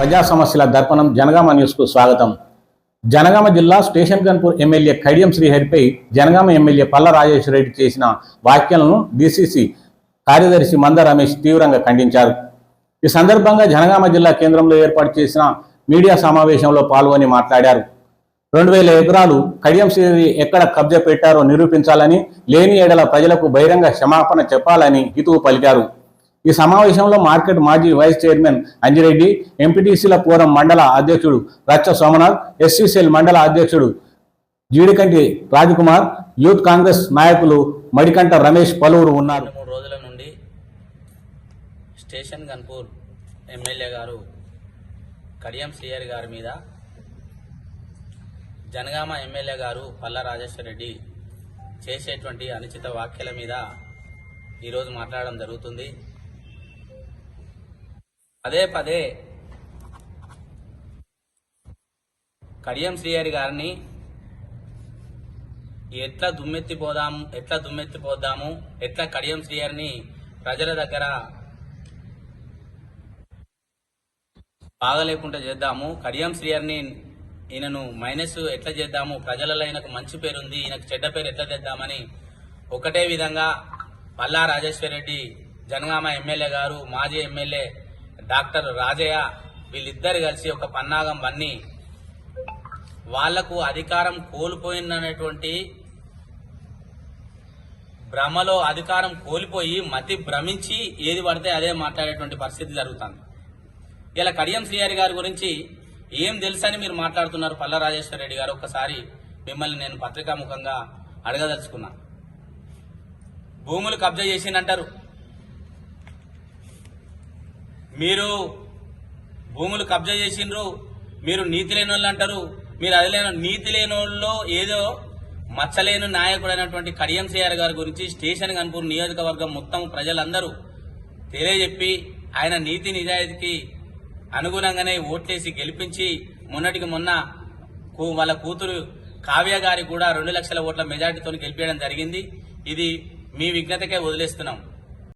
ప్రజా సమస్యల దర్పణం జనగామ న్యూస్కు స్వాగతం. జనగామ జిల్లా స్టేషన్ గన్పూర్ ఎమ్మెల్యే కడియం శ్రీహరిపై జనగామ ఎమ్మెల్యే పల్ల రాజేశ్వర రెడ్డి చేసిన వ్యాఖ్యలను డిసిసి కార్యదర్శి మంద రమేష్ తీవ్రంగా ఖండించారు. ఈ సందర్భంగా జనగామ జిల్లా కేంద్రంలో ఏర్పాటు చేసిన మీడియా సమావేశంలో పాల్గొని మాట్లాడారు. రెండు వేల ఎకరాలు కడియం శ్రీహరి ఎక్కడ కబ్జా పెట్టారో నిరూపించాలని లేని ఏడల ప్రజలకు బహిరంగ క్షమాపణ చెప్పాలని హితువు పలికారు. ఈ సమావేశంలో మార్కెట్ మాజీ వైస్ చైర్మన్ అంజిరెడ్డి ఎంపీటీసీల పూరం మండల అధ్యక్షుడు రచ్చ సోమనాథ్ ఎస్సీసీఎల్ మండల అధ్యక్షుడు జీడికంటి రాజకుమార్ యూత్ కాంగ్రెస్ నాయకులు మడికంట రమేష్ పలువురు ఉన్నారు. మూడు రోజుల నుండి స్టేషన్ గన్పూర్ ఎమ్మెల్యే గారు కడియం శ్రీహరి గారి మీద జనగామ ఎమ్మెల్యే గారు పల్ల రాజేశ్వర రెడ్డి చేసేటువంటి అనుచిత వ్యాఖ్యల మీద ఈరోజు మాట్లాడడం జరుగుతుంది. పదే పదే కడియం శ్రీహరి గారిని ఎట్లా దుమ్మెత్తిపోదాము ఎట్లా దుమ్మెత్తిపోదాము ఎట్లా కడియం శ్రీహరిని ప్రజల దగ్గర బాగలేకుండా చేద్దాము కడియం శ్రీహరిని ఈయనను మైనస్ ఎట్లా చేద్దాము ప్రజలలో ఈయనకు మంచి పేరు ఉంది ఈయనకు చెడ్డ పేరు ఎట్లా తెద్దామని ఒకటే విధంగా పల్లా రాజేశ్వర రెడ్డి జనగామ ఎమ్మెల్యే గారు మాజీ ఎమ్మెల్యే డాక్టర్ రాజయ్య వీళ్ళిద్దరు కలిసి ఒక పన్నాగం బన్ని. వాళ్ళకు అధికారం కోల్పోయిందనేటువంటి భ్రమలో అధికారం కోల్పోయి మతి భ్రమించి ఏది పడితే అదే మాట్లాడేటువంటి పరిస్థితి జరుగుతుంది. ఇలా కడియం శ్రీహరి గారి గురించి ఏం తెలుసని మీరు మాట్లాడుతున్నారు పల్ల రాజేశ్వర రెడ్డి గారు? ఒక్కసారి మిమ్మల్ని నేను పత్రికాముఖంగా అడగదలుచుకున్నా. భూములు కబ్జా చేసిందంటారు. మీరు భూములు కబ్జా చేసిండ్రు మీరు నీతి లేని వాళ్ళు అంటారు మీరు అది లేని నీతి లేని వాళ్ళు ఏదో మచ్చలేని నాయకుడు అయినటువంటి కడియం గారి గురించి స్టేషన్ కనుపూర్ నియోజకవర్గం మొత్తం ప్రజలందరూ తెలియజెప్పి ఆయన నీతి నిజాయితీకి అనుగుణంగానే ఓట్లేసి గెలిపించి మొన్నటికి మొన్న వాళ్ళ కూతురు కావ్య గారికి కూడా రెండు లక్షల ఓట్ల మెజార్టీతో గెలిపించడం జరిగింది. ఇది మీ విఘ్నతకే వదిలేస్తున్నాం.